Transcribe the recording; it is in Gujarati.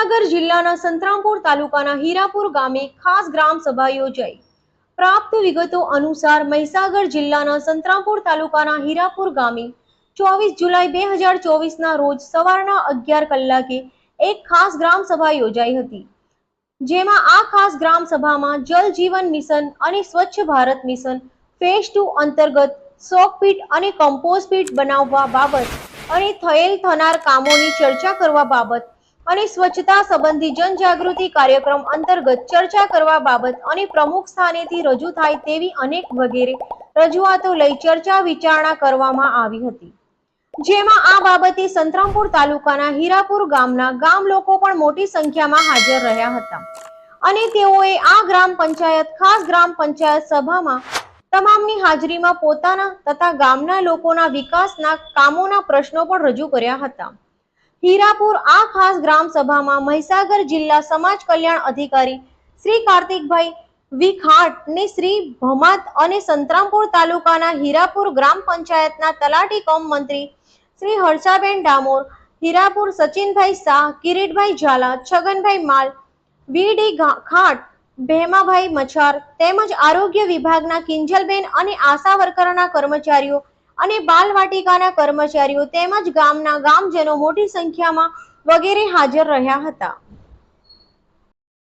મહીસાગર જિલ્લાના સંતરામપુર તાલુકાના હીરાપુર ગામે ખાસ ગ્રામ સભા યોજાઈ. પ્રાપ્ત વિગતો અનુસાર મહીસાગર જિલ્લાના સંતરામપુર તાલુકાના હીરાપુર ગામે ચોવીસ જુલાઈ બે હજાર ચોવીસના રોજ સવારના અગિયાર કલાકે એક ખાસ ગ્રામ સભા યોજાઈ હતી. જેમાં આ ખાસ ગ્રામ સભામાં જલ જીવન મિશન અને સ્વચ્છ ભારત મિશન, ફેઝ ટુ અંતર્ગત સોકપીટ અને કમ્પોઝ પીટ બનાવવા બાબત અને થયેલ થનાર કામોની ચર્ચા કરવા બાબત અને સ્વચ્છતા સંબંધી જનજાગૃતિ કાર્યક્રમ અંતર્ગત ચર્ચા કરવા બાબત અને પ્રમુખ સ્થાનેથી રજૂ થાય તેવી અનેક વગેરે રજૂઆતો લઈ ચર્ચા વિચારણા કરવામાં આવી હતી. જેમાં આ બાબતે સંતરામપુર તાલુકાના હીરાપુર ગામના ગામ લોકો પણ મોટી સંખ્યામાં હાજર રહ્યા હતા. અને તેઓએ આ ગ્રામ પંચાયત, ખાસ ગ્રામ પંચાયત સભામાં તમામની હાજરીમાં પોતાના તથા ગામના લોકોના વિકાસના કામોના પ્રશ્નો પણ રજૂ કર્યા હતા. હીરાપુર આ ખાસ ગ્રામ સભામાં મહીસાગર જિલ્લા સમાજ કલ્યાણ અધિકારી શ્રી કાર્તિકભાઈ વિખાટ ને શ્રી ભમાત અને સંતરામપુર તાલુકાના હીરાપુર ગ્રામ પંચાયતના તલાટી કોમ મંત્રી શ્રી હર્ષાબેન ડામોર, હીરાપુર સચિનભાઈ શાહ, કિરીટભાઈ ઝાલા, છગનભાઈ માલ, વીડી ખાટ, ભેમાભાઈ મછાર તેમજ આરોગ્ય વિભાગના કિંજલબેન અને આશા વર્કરના કર્મચારીઓ અને બાલવાટિકાના કર્મચારીઓ તેમજ ગામના ગામજનો મોટી સંખ્યામાં વગેરે હાજર રહ્યા હતા.